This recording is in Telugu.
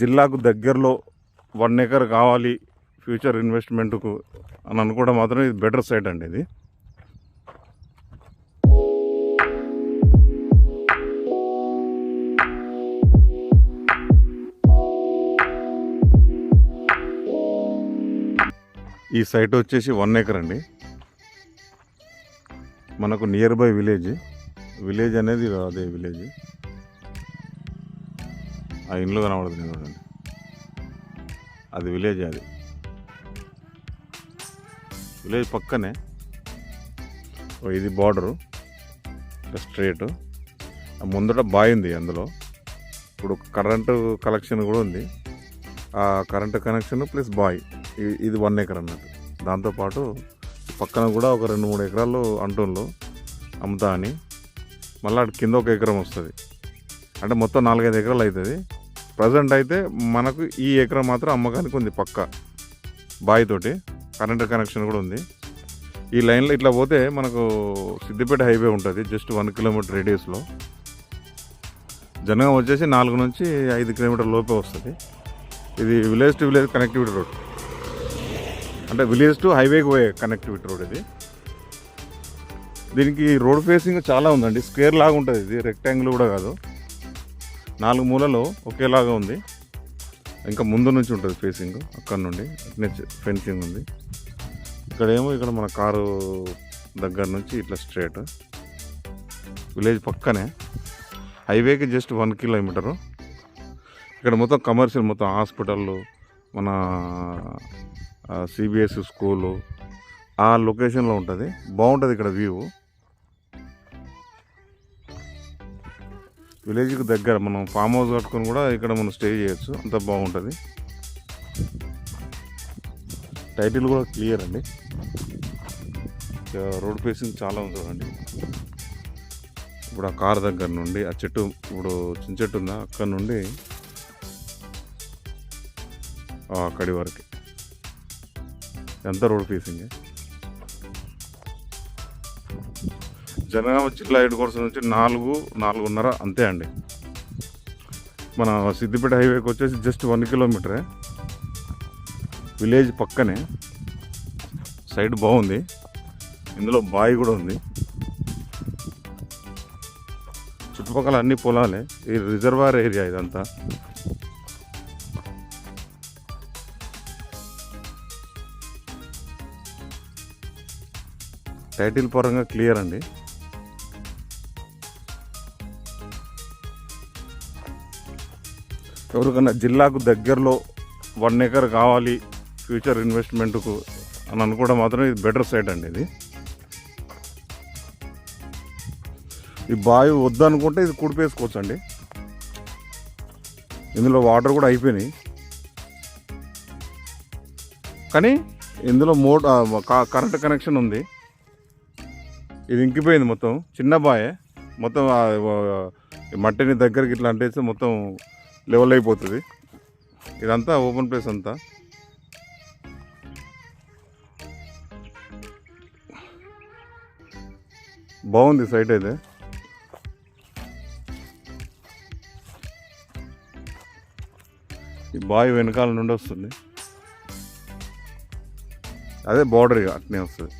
జిల్లాకు దగ్గరలో వన్ ఎకర్ కావాలి ఫ్యూచర్ ఇన్వెస్ట్మెంట్కు అని అనుకోవడం మాత్రం ఇది బెటర్ సైట్ అండి ఇది. ఈ సైట్ వచ్చేసి వన్ ఎకర్ అండి. మనకు నియర్ బై విలేజ్ విలేజ్ అనేది అదే విలేజ్ ఆ ఇండ్లు కనబడుతుంది చూడండి. అది విలేజ్ అది. విలేజ్ పక్కనే ఓ ఇది బార్డరు స్ట్రేట్ ముందట బాయ్ ఉంది అందులో. ఇప్పుడు కరెంటు కలెక్షన్ కూడా ఉంది. ఆ కరెంటు కనెక్షన్ ప్లస్ బాయ్ ఇది వన్ ఎకర్ అన్నట్టు. దాంతోపాటు పక్కన కూడా ఒక రెండు మూడు ఎకరాలు అంటుండ్లు అమ్ముతా అని. మళ్ళీ అటు కింద ఒక ఎకరం వస్తుంది. అంటే మొత్తం నాలుగైదు ఎకరాలు అవుతుంది ప్రజెంట్ అయితే మనకు ఈ ఎకరం మాత్రం అమ్మకానికి ఉంది పక్క. బావి తోటి కరెంట్ కనెక్షన్ కూడా ఉంది. ఈ లైన్లో ఇట్లా పోతే మనకు సిద్దిపేట హైవే ఉంటుంది జస్ట్ వన్ కిలోమీటర్ రేడియస్లో. జనగం వచ్చేసి నాలుగు నుంచి ఐదు కిలోమీటర్ లోపే వస్తుంది. ఇది village to village connectivity road. అంటే విలేజ్ టు హైవేకి పోయే కనెక్టివిటీ రోడ్ ఇది. దీనికి రోడ్ ఫేసింగ్ చాలా ఉందండి. స్క్వేర్ లాగా ఉంటుంది. ఇది రెక్టాంగిల్ కూడా కాదు. నాలుగు మూలలో ఒకేలాగా ఉంది. ఇంకా ముందు నుంచి ఉంటుంది ఫేసింగ్ అక్కడ నుండి అట్నే ఫెన్సింగ్ ఉంది. ఇక్కడేమో ఇక్కడ మన కారు దగ్గర నుంచి ఇట్లా స్ట్రేట్ విలేజ్ పక్కనే. హైవేకి జస్ట్ వన్ కిలోమీటరు. ఇక్కడ మొత్తం కమర్షియల్ మొత్తం హాస్పిటళ్ళు మన సిబిఎస్ స్కూలు ఆ లొకేషన్లో ఉంటుంది. బాగుంటుంది ఇక్కడ వ్యూ. విలేజ్కి దగ్గర మనం ఫామ్ హౌస్ కట్టుకొని కూడా ఇక్కడ మనం స్టే చేయొచ్చు. అంత బాగుంటుంది. టైటిల్ కూడా క్లియర్ అండి. ఇక రోడ్ ఫేసింగ్ చాలా ఉంది చూడండి ఇప్పుడు ఆ కార్ దగ్గర నుండి ఆ చెట్టు ఇప్పుడు చిన్న చెట్టు ఉందా? అక్కడ నుండి అక్కడి వరకు. ఎంత రోడ్ ఫేసింగ్? జనగామ జిల్లా హెడ్ క్వార్టర్స్ నుంచి నాలుగు నాలుగున్నర అంతే అండి. మన సిద్దిపేట హైవేకి వచ్చేసి జస్ట్ వన్ కిలోమీటరే. విలేజ్ పక్కనే. సైడ్ బాగుంది. ఇందులో బావి కూడా ఉంది. చుట్టుపక్కల అన్ని పొలాలే. ఈ రిజర్వాయర్ ఏరియా ఇదంతా. టైటిల్ పరంగా క్లియర్ అండి. ఎవరికన్నా జిల్లాకు దగ్గరలో వన్ ఎకర్ కావాలి ఫ్యూచర్ ఇన్వెస్ట్మెంట్కు అని అనుకోవడం మాత్రం ఇది బెటర్ సైట్ అండి ఇది. ఈ బావి వద్దనుకుంటే ఇది కుడిపేసుకోవచ్చు అండి ఇందులో వాటర్ కూడా అయిపోయినాయి. కానీ ఇందులో మోట కరెంట్ కనెక్షన్ ఉంది. ఇది ఇంకిపోయింది మొత్తం. చిన్న బాయే. మొత్తం మట్టిని దగ్గరికి ఇట్లా అంటే మొత్తం లెవెల్ అయిపోతుంది. ఇదంతా ఓపెన్ ప్లేస్ అంతా. బాగుంది సైట్ అయితే. ఈ బావి వెనకాల నుండి వస్తుంది. అదే బార్డర్ ఇక అట్నే వస్తుంది.